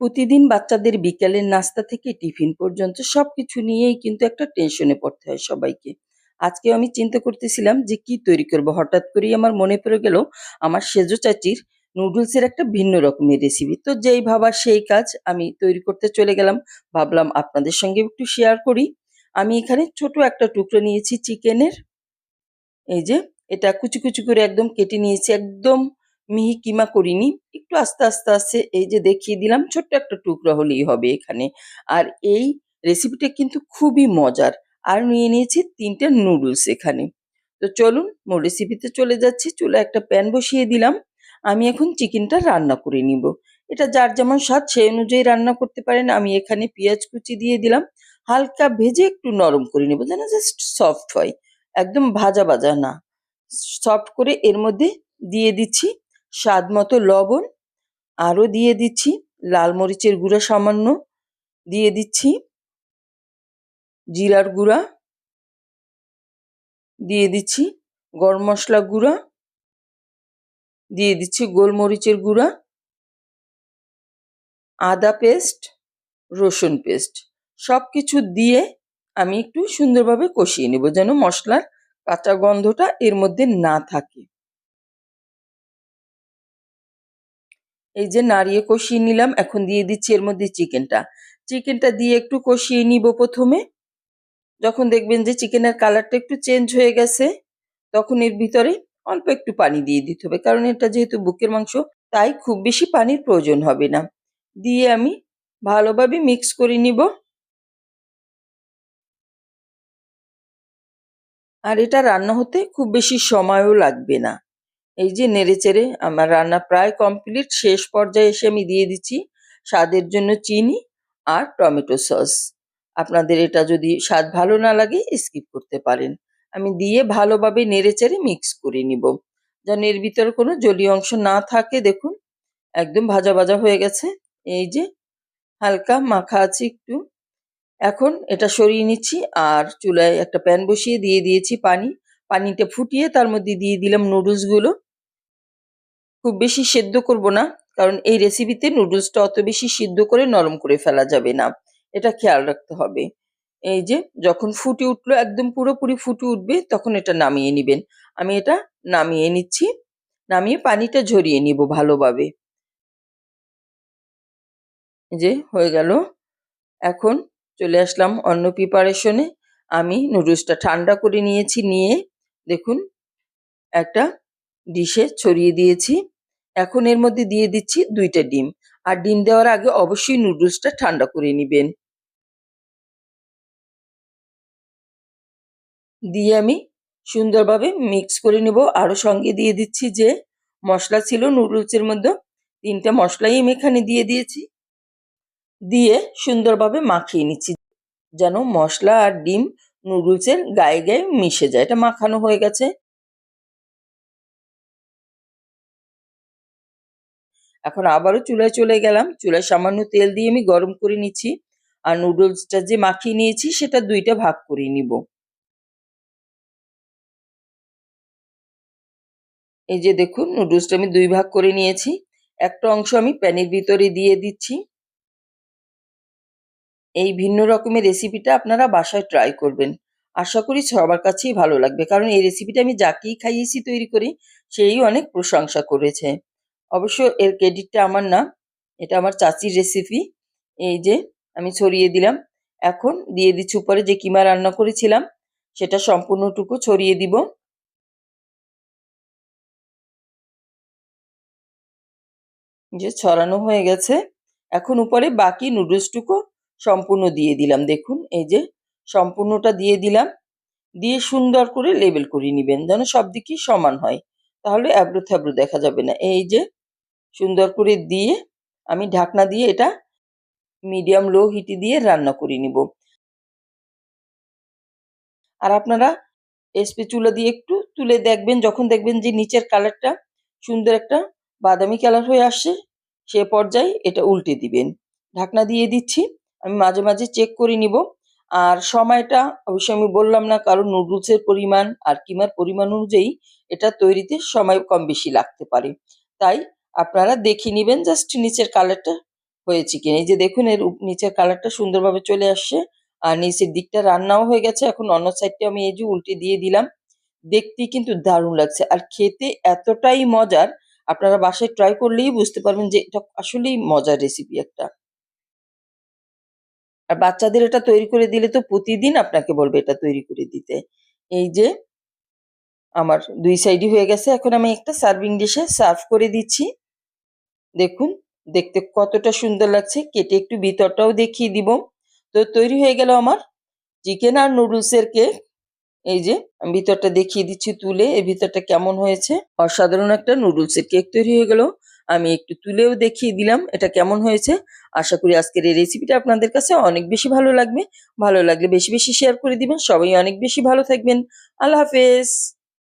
প্রতিদিন বাচ্চাদের বিকেলের নাস্তা থেকে টিফিন পর্যন্ত সব কিছু নিয়েই কিন্তু একটা টেনশনে পড়তে হয় সবাইকে। আজকে আমি চিন্তা করতেছিলাম যে কি তৈরি করব। হঠাৎ করেই আমার মনে পড়ে গেল, আমার সেজো চাচির নুডলসের একটা ভিন্ন রকমের রেসিপি তো যেই ভাবা সেই কাজ আমি তৈরি করতে চলে গেলাম। ভাবলাম আপনাদের সঙ্গে একটু শেয়ার করি। আমি এখানে ছোট একটা টুকরো নিয়েছি চিকেনের এই যে, এটা কুচি কুচি করে একদম কেটে নিয়েছি। একদম মিহি কিমা করিনি, একটু আস্তে আস্তে আস্তে এই যে দেখিয়ে দিলাম, ছোট্ট একটা টুকরো হলেই হবে এখানে। আর এই রেসিপিটা কিন্তু খুবই মজার। আর নিয়ে নিয়েছি তিনটে নুডলস এখানে। তো চলুন মোর রেসিপিতে চলে যাচ্ছি চুলা একটা প্যান বসিয়ে দিলাম। আমি এখন চিকেনটা রান্না করে নিব। এটা যার যেমন স্বাদ সেই অনুযায়ী রান্না করতে পারেন। আমি এখানে পেঁয়াজ কুচি দিয়ে দিলাম। হালকা ভেজে একটু নরম করে নেব, যেন জাস্ট সফট হয়। একদম ভাজা ভাজা না। সফট করে এর মধ্যে দিয়ে দিচ্ছি স্বাদ মতো লবণ, আরও দিয়ে দিচ্ছি লাল মরিচের গুঁড়া সামান্য, দিয়ে দিচ্ছি জিরার গুঁড়া, দিয়ে দিচ্ছি গরম মশলা গুঁড়া, দিয়ে দিচ্ছি গোলমরিচের গুঁড়া, আদা পেস্ট, রসুন পেস্ট। সব কিছু দিয়ে আমি একটু সুন্দরভাবে কষিয়ে নেব যেন মশলার কাঁচা গন্ধটা এর মধ্যে না থাকে। এই যে নাড়িয়ে কষিয়ে নিলাম, এখন দিয়ে দিচ্ছি এর মধ্যে চিকেনটা। চিকেনটা দিয়ে একটু কষিয়ে নিব প্রথমে। যখন দেখবেন যে চিকেনের কালারটা একটু চেঞ্জ হয়ে গেছে, তখন এর ভিতরে অল্প একটু পানি দিয়ে দিতে হবে। কারণ এটা যেহেতু বুকের মাংস, তাই খুব বেশি পানির প্রয়োজন হবে না। দিয়ে আমি ভালোভাবে মিক্স করে নিব। আর এটা রান্না হতে খুব বেশি সময়ও লাগবে না। এই যে নেড়েচেড়ে আমার রান্না প্রায় কমপ্লিট শেষ পর্যায়ে এসে আমি দিয়ে দিচ্ছি স্বাদের জন্য চিনি আর টমেটো সস। আপনাদের এটা যদি স্বাদ ভালো না লাগে স্কিপ করতে পারেন। আমি দিয়ে ভালোভাবে নেড়েচেড়ে মিক্স করে নিব। যেন এর ভিতরে কোনো জলীয় অংশ না থাকে, দেখুন, একদম ভাজা ভাজা হয়ে গেছে। এই যে হালকা মাখা আছে একটু। এখন এটা সরিয়ে নিচ্ছি আর চুলায় একটা প্যান বসিয়ে দিয়ে দিয়েছি পানি। পানিটা ফুটিয়ে তার মধ্যে দিয়ে দিলাম নুডলসগুলো। খুব বেশি সেদ্ধ করব না, কারণ এই রেসিপিতে নুডলসটা অত বেশি সিদ্ধ করে নরম করে ফেলা যাবে না। এটা খেয়াল রাখতে হবে। এই যে, যখন ফুটে উঠল, একদম পুরোপুরি ফুটে উঠবে, তখন এটা নামিয়ে নেবেন। আমি এটা নামিয়ে নিচ্ছি। নামিয়ে পানিটা ঝরিয়ে নিব ভালোভাবে। যে, হয়ে গেল। এখন চলে আসলাম অন্য প্রিপারেশনে আমি নুডলসটা ঠান্ডা করে নিয়েছি, নিয়ে দেখুন, একটা ডিশে ছড়িয়ে দিয়েছি। এখন এর মধ্যে দিয়ে দিচ্ছি দুইটা ডিম। আর ডিম দেওয়ার আগে অবশ্যই নুডলসটা ঠান্ডা করে নেবেন। দিয়ে আমি সুন্দরভাবে মিক্স করে নেব। আরও সঙ্গে দিয়ে দিচ্ছি যে মশলা ছিল নুডলসের মধ্যে। তিনটা মশলাই আমি এখানে দিয়ে দিয়েছি। দিয়ে সুন্দরভাবে মাখিয়ে নিচ্ছি যেন মশলা আর ডিম নুডলসের গায়ে গায়ে মিশে যায়। এটা মাখানো হয়ে গেছে। এখন আবারও চুলায় চলে গেলাম। চুলায় সামান্য তেল দিয়ে আমি গরম করে নিচ্ছি। আর নুডলসটা যে মাখিয়ে নিয়েছি, সেটা দুইটা ভাগ করে নিব। এই যে দেখুন, নুডলসটা আমি দুই ভাগ করে নিয়েছি। একটা অংশ আমি প্যানের ভিতরে দিয়ে দিচ্ছি। এই ভিন্ন রকমের রেসিপিটা আপনারা বাসায় ট্রাই করবেন। আশা করি সবার কাছেই ভালো লাগবে। কারণ এই রেসিপিটা আমি যাকেই খাইয়েছি তৈরি করি, সেই অনেক প্রশংসা করেছে। অবশ্য এর ক্রেডিটটা আমার না, এটা আমার চাচির রেসিপি এই যে আমি ছড়িয়ে দিলাম। এখন দিয়ে দিচ্ছি উপরে যে কিমা রান্না করেছিলাম, সেটা সম্পূর্ণটুকু ছড়িয়ে দিব। যে ছড়ানো হয়ে গেছে। এখন উপরে বাকি নুডলসটুকু সম্পূর্ণ দিয়ে দিলাম। দেখুন, এই যে সম্পূর্ণটা দিয়ে দিলাম। দিয়ে সুন্দর করে লেবেল করে নেবেন, যেন সব দিকই সমান হয়। তাহলে অ্যাব্রো থ্যাব্রো দেখা যাবে না। এই যে সুন্দর করে দিয়ে আমি ঢাকনা দিয়ে এটা মিডিয়াম লো হিটে দিয়ে রান্না করে নিব। আর আপনারা এসপি চুলা দিয়ে একটু তুলে দেখবেন, যখন দেখবেন যে নিচের কালারটা সুন্দর একটা বাদামি কালার হয়ে আসছে, সে পর্যায়ে এটা উল্টে দিবেন। ঢাকনা দিয়ে দিচ্ছি, আমি মাঝে মাঝে চেক করে নিব। আর সময়টা অবশ্যই আমি বললাম না, কারণ নুডলসের পরিমাণ আর কিমার পরিমাণ অনুযায়ী এটা তৈরিতে সময় কম বেশি লাগতে পারে। তাই আপনারা দেখে নেবেন জাস্ট নিচের কালারটা হয়েছে কিনা। এই যে দেখুন, এর নিচের কালারটা সুন্দরভাবে চলে আসছে। আর নিচের দিকটা রান্নাও হয়ে গেছে। এখন অন্য সাইডটা আমি এই যে উল্টে দিয়ে দিলাম। দেখতে কিন্তু দারুণ লাগছে। আর খেতে এতটাই মজার, আপনারা বাসায় ট্রাই করলেই বুঝতে পারবেন যে এটা আসলেই মজার রেসিপি একটা। আর বাচ্চাদের এটা তৈরি করে দিলে তো প্রতিদিন আপনাকে বলবে এটা তৈরি করে দিতে। এই যে আমার দুই সাইডই হয়ে গেছে। এখন আমি একটা সার্ভিং ডিশে সার্ভ করে দিচ্ছি। দেখুন, দেখতে কতটা সুন্দর লাগছে। কেটে একটু ভিতরটাও দেখিয়ে দিব। তো তৈরি হয়ে গেল আমার চিকেন আর নুডলসের কেক এই যে, আমি ভিতরটা দেখিয়ে দিচ্ছি তুলে। এই ভিতরটা কেমন হয়েছে? অসাধারণ একটা নুডলসের কেক তৈরি হয়ে গেল। আমি একটু তুলেও দেখিয়ে দিলাম এটা কেমন হয়েছে। আশা করি আজকের এই রেসিপিটা আপনাদের কাছে অনেক বেশি ভালো লাগবে। ভালো লাগলে বেশি বেশি শেয়ার করে দিবেন। সবাই অনেক বেশি ভালো থাকবেন। আল্লাহ হাফেজ।